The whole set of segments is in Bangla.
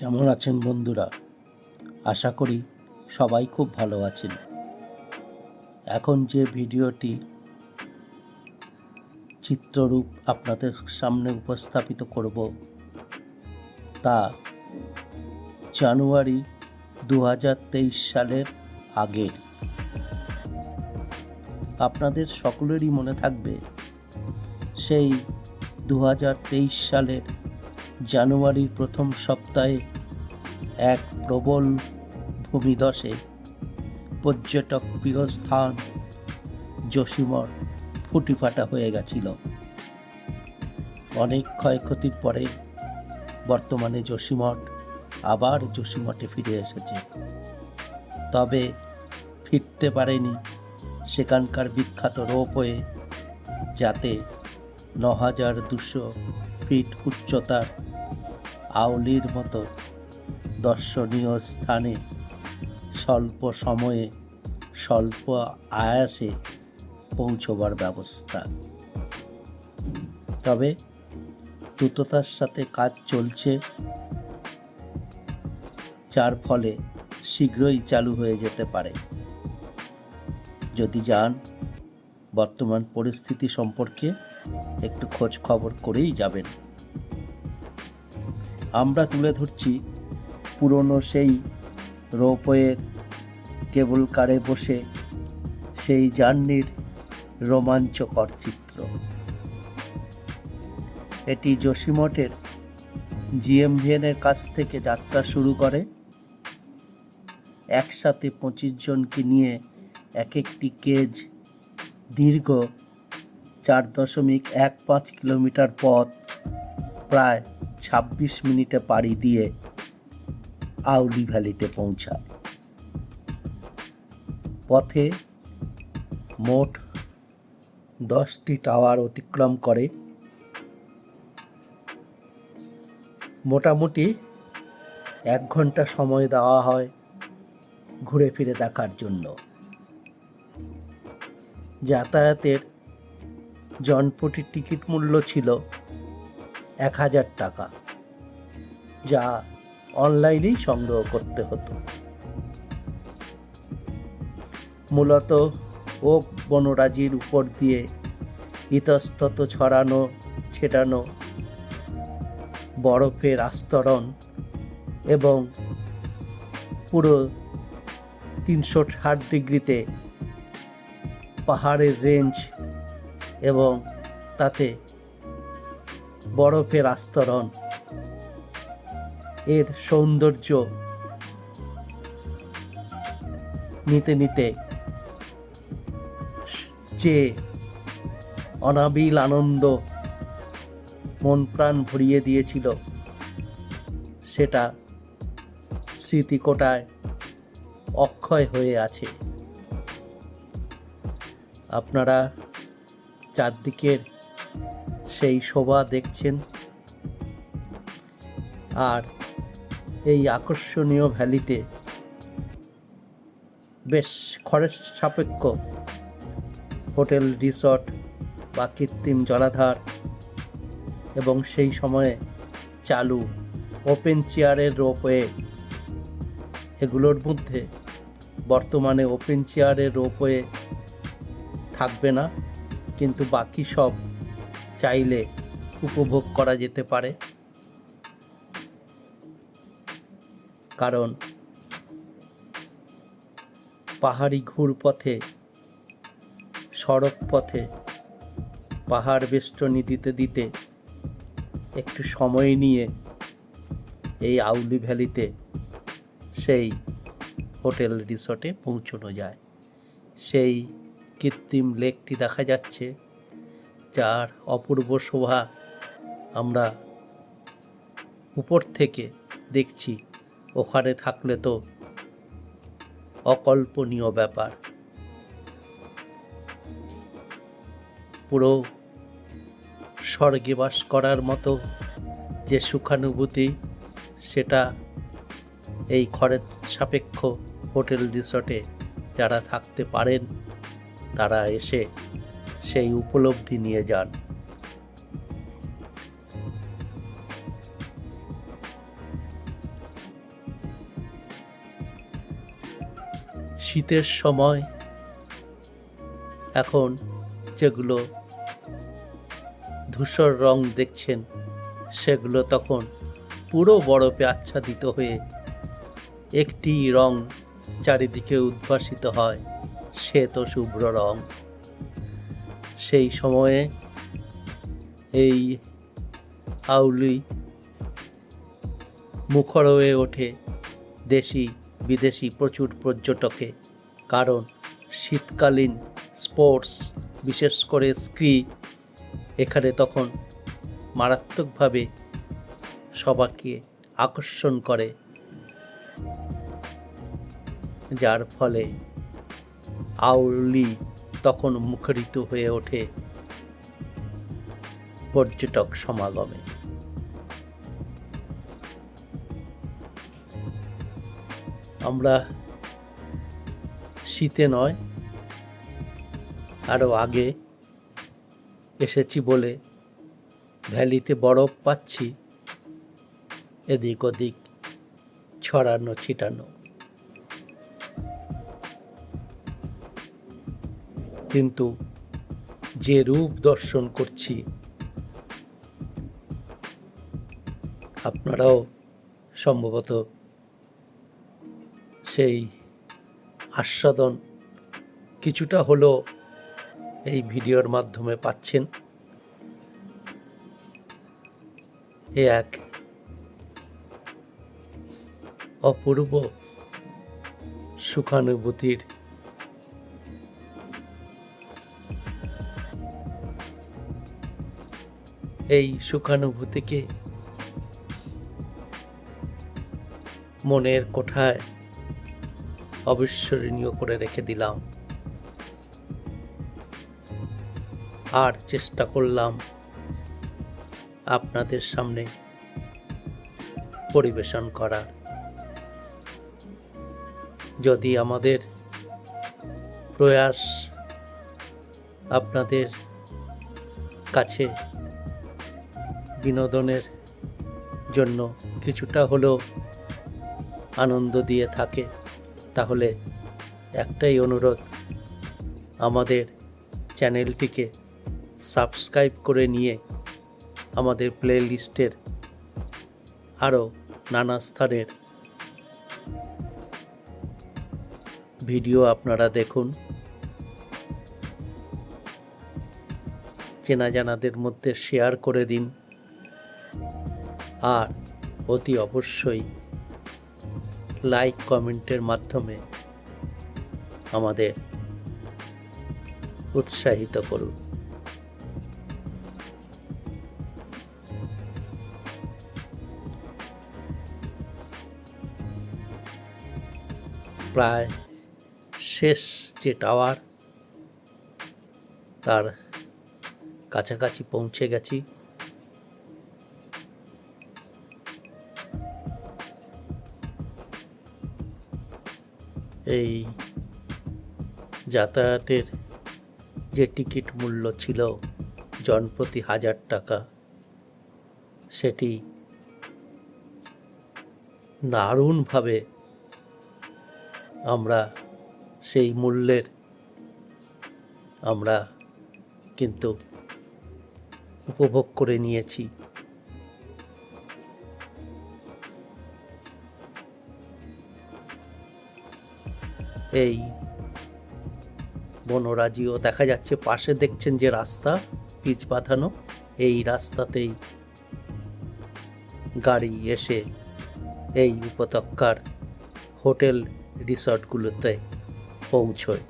কেমন আছেন বন্ধুরা? আশা করি সবাই খুব ভালো আছেন। এখন যে ভিডিওটি চিত্ররূপ আপনাদের সামনে উপস্থাপিত করব তা জানুয়ারি দু হাজার তেইশ সালের আগের। আপনাদের সকলেরই মনে থাকবে সেই দু হাজার তেইশ সালের জানুয়ারির প্রথম সপ্তাহে এক প্রবল ভূমিধসে পর্যটক প্রিয় স্থান জসিমর ফুটিফাটা হয়ে গেছিল। অনেক ক্ষয়ক্ষতির পরে বর্তমানে জসিমঠ আবার জসিমঠে ফিরে এসেছে। তবে ফিরতে পারেনি সেখানকার বিখ্যাত রোপওয়ে, যাতে ন হাজার দুশো ফিট উচ্চতার আউলির মতো দর্শনীয় স্থানে স্বল্প সময়ে, স্বল্প আয়াসে পৌঁছবার ব্যবস্থা। তবে দ্রুততার সাথে কাজ চলছে, যার ফলে শীঘ্রই চালু হয়ে যেতে পারে। যদি যান, বর্তমান পরিস্থিতি সম্পর্কে একটু খোঁজ খবর করেই যাবেন। আমরা তুলে ধরছি পুরনো সেই রোপওয়ের কেবল কারে বসে, সেই জার্নির রোমাঞ্চকর চিত্র। এটি জসিমঠের জিএমভিএনের কাছ থেকে যাত্রা শুরু করে। একসাথে পঁচিশ জনকে নিয়ে এক একটি কেজ দীর্ঘ চার দশমিক এক পাঁচ কিলোমিটার পথ প্রায় ছাব্বিশ মিনিটে পাড়ি দিয়ে আউলি ভ্যালিতে পৌঁছায়। পথে মোট দশটি টাওয়ার অতিক্রম করে। মোটামুটি এক ঘণ্টা সময় দেওয়া হয় ঘুরে ফিরে দেখার জন্য। যাতায়াতের জনপ্রতি টিকিট মূল্য ছিল এক হাজার টাকা, যা অনলাইনেই সংগ্রহ করতে হতো। মূলত ওক বনরাজির উপর দিয়ে ইতস্তত ছড়ানো, ছেটানো, বরফের আস্তরণ এবং পুরো তিনশো ষাট ডিগ্রিতে পাহাড়ের রেঞ্জ এবং তাতে বরফের আস্তরণ এর সৌন্দর্য নিতে নিতে যে অনাবিল আনন্দ মন প্রাণ ভরিয়ে দিয়েছিল, সেটা স্মৃতিকোটায় অক্ষয় হয়ে আছে। আপনারা চারদিকের সেই শোভা দেখছেন, আর এই আকর্ষণীয় ভ্যালিতে। বেশ খরচ সাপেক্ষ। হোটেল, রিসর্ট বা কৃত্রিম জলাধার। এবং সেই সময়ে চালু ওপেন চেয়ারের রোপওয়ে। এগুলোর মধ্যে বর্তমানে ওপেন চেয়ারের রোপওয়ে থাকবে না, কিন্তু বাকি সব চাইলে উপভোগ করা যেতে পারে। কারণ পাহাড়ি ঘুরপথে সড়ক পথে পাহাড় বেষ্টনী দিতে দিতে, একটু সময় নিয়ে এই আউলি ভ্যালিতে সেই হোটেল রিসর্টে পৌঁছানো যায়। সেই কৃত্রিম লেকটি দেখা যাচ্ছে, যার অপূর্ব শোভা আমরা উপর থেকে দেখছি। ওখানে থাকলে তো অকল্পনীয় ব্যাপার। পুরো স্বর্গে বাস করার মতো যে সুখানুভূতি, সেটা এই খরচ সাপেক্ষ হোটেল রিসর্টে যারা থাকতে পারেন, তারা এসে সেই উপলব্ধি নিয়ে যান। শীতের সময়। এখন যেগুলো ধূসর রং দেখছেন, সেগুলো তখন পুরো বরফে আচ্ছাদিত হয়ে একটি রং চারিদিকে উদ্ভাসিত হয় শ্বেত শুভ্র রং। সেই সময়ে এই আউলি মুখর হয়ে ওঠে দেশি বিদেশি প্রচুর পর্যটকে, কারণ শীতকালীন স্পোর্টস, বিশেষ করে স্কি, এখানে তখন মারাত্মকভাবে সবাইকে আকর্ষণ করে। যার ফলে আউলি তখন মুখরিত হয়ে ওঠে পর্যটক সমাগমে। আমরা শীতে নয়, আরও আগে এসেছি বলে ভ্যালিতে বরফ পাচ্ছি এদিক ওদিক ছড়ানো, ছিটানো। কিন্তু যে রূপ দর্শন করছি, আপনারাও সম্ভবত সেই আস্বাদন কিছুটা হলেও এই ভিডিওর মাধ্যমে পাচ্ছেন। এ এক অপূর্ব সুখানুভূতির এই সুখানুভূতিকে মনের কোঠায় অবিস্মরণীয় করে রেখে দিলাম। আর চেষ্টা করলাম আপনাদের সামনে পরিবেশন করার যদি আমাদের প্রয়াস আপনাদের কাছে বিনোদনের জন্য কিছুটা হলেও আনন্দ দিয়ে থাকে তাহলে একটাই অনুরোধ, আমাদের চ্যানেলটিকে সাবস্ক্রাইব করে নিয়ে আমাদের প্লে লিস্টের আরও নানা স্থানের ভিডিও আপনারা দেখুন। চেনা জানাদের মধ্যে শেয়ার করে দিন। আর অতি অবশ্যই লাইক কমেন্টের মাধ্যমে আমাদের উৎসাহিত করুন। প্রায় শেষ যে টাওয়ার তার কাছাকাছি পৌঁছে গেছি। এই যাতায়াতের যে টিকিট মূল্য ছিল জনপ্রতি হাজার টাকা, সেটি দারুণভাবে আমরা সেই মূল্যের, আমরা কিন্তু উপভোগ করে নিয়েছি। এই বনরাজিও দেখা যাচ্ছে, পাশে দেখছেন যে রাস্তা, পিচ বাঁধানো, এই রাস্তাতেই গাড়ি এসে এই উপত্যকার হোটেল রিসর্টগুলোতে পৌঁছয়।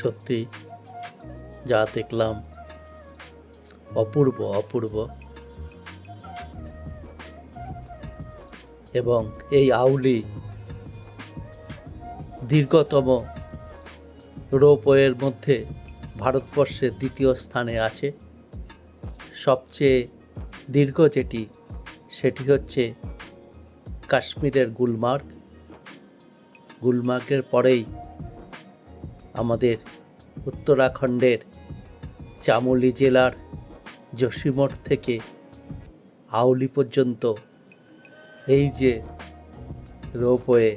সত্যি যা দেখলাম অপূর্ব অপূর্ব। এবং এই আউলি দীর্ঘতম রোপওয়ের মধ্যে ভারতবর্ষের দ্বিতীয় স্থানে আছে। সবচেয়ে দীর্ঘ যেটি, সেটি হচ্ছে কাশ্মীরের গুলমার্গ। গুলমার্গের পরেই আমাদের উত্তরাখণ্ডের চামোলি জেলার যোশীমঠ থেকে আউলি পর্যন্ত। এই যে রোপওয়ে,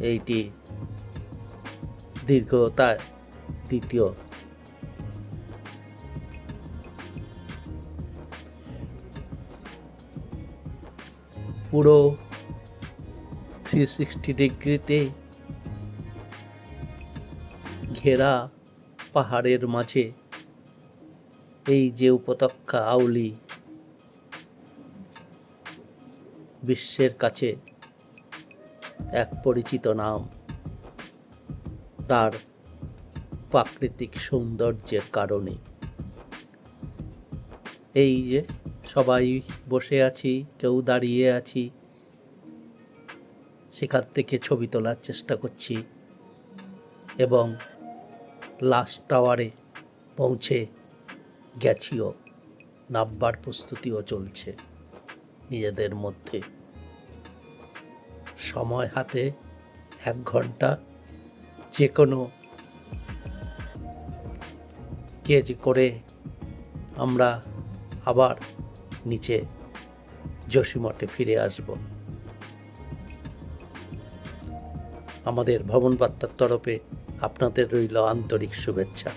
এইটি দীর্ঘতা দ্বিতীয়। পুরো থ্রি সিক্সটি ডিগ্রিতে ঘেরা পাহাড়ের মাঝে এই যে উপত্যকা আউলি বিশ্বের কাছে এক পরিচিত নাম, তার প্রাকৃতিক সৌন্দর্যের কারণে। এই যে সবাই বসে আছি, কেউ দাঁড়িয়ে আছি, সেখান থেকে ছবি তোলার চেষ্টা করছি এবং লাস্ট টাওয়ারে পৌঁছে গেছিও, নাববার প্রস্তুতিও চলছে নিজেদের মধ্যে। সময় হাতে এক ঘণ্টা যে কোনো কেজ করে আমরা আবার নিচে যোশীমঠে ফিরে আসব। আমাদের ভবন বার্তার তরফে আপনাদের রইল আন্তরিক শুভেচ্ছা।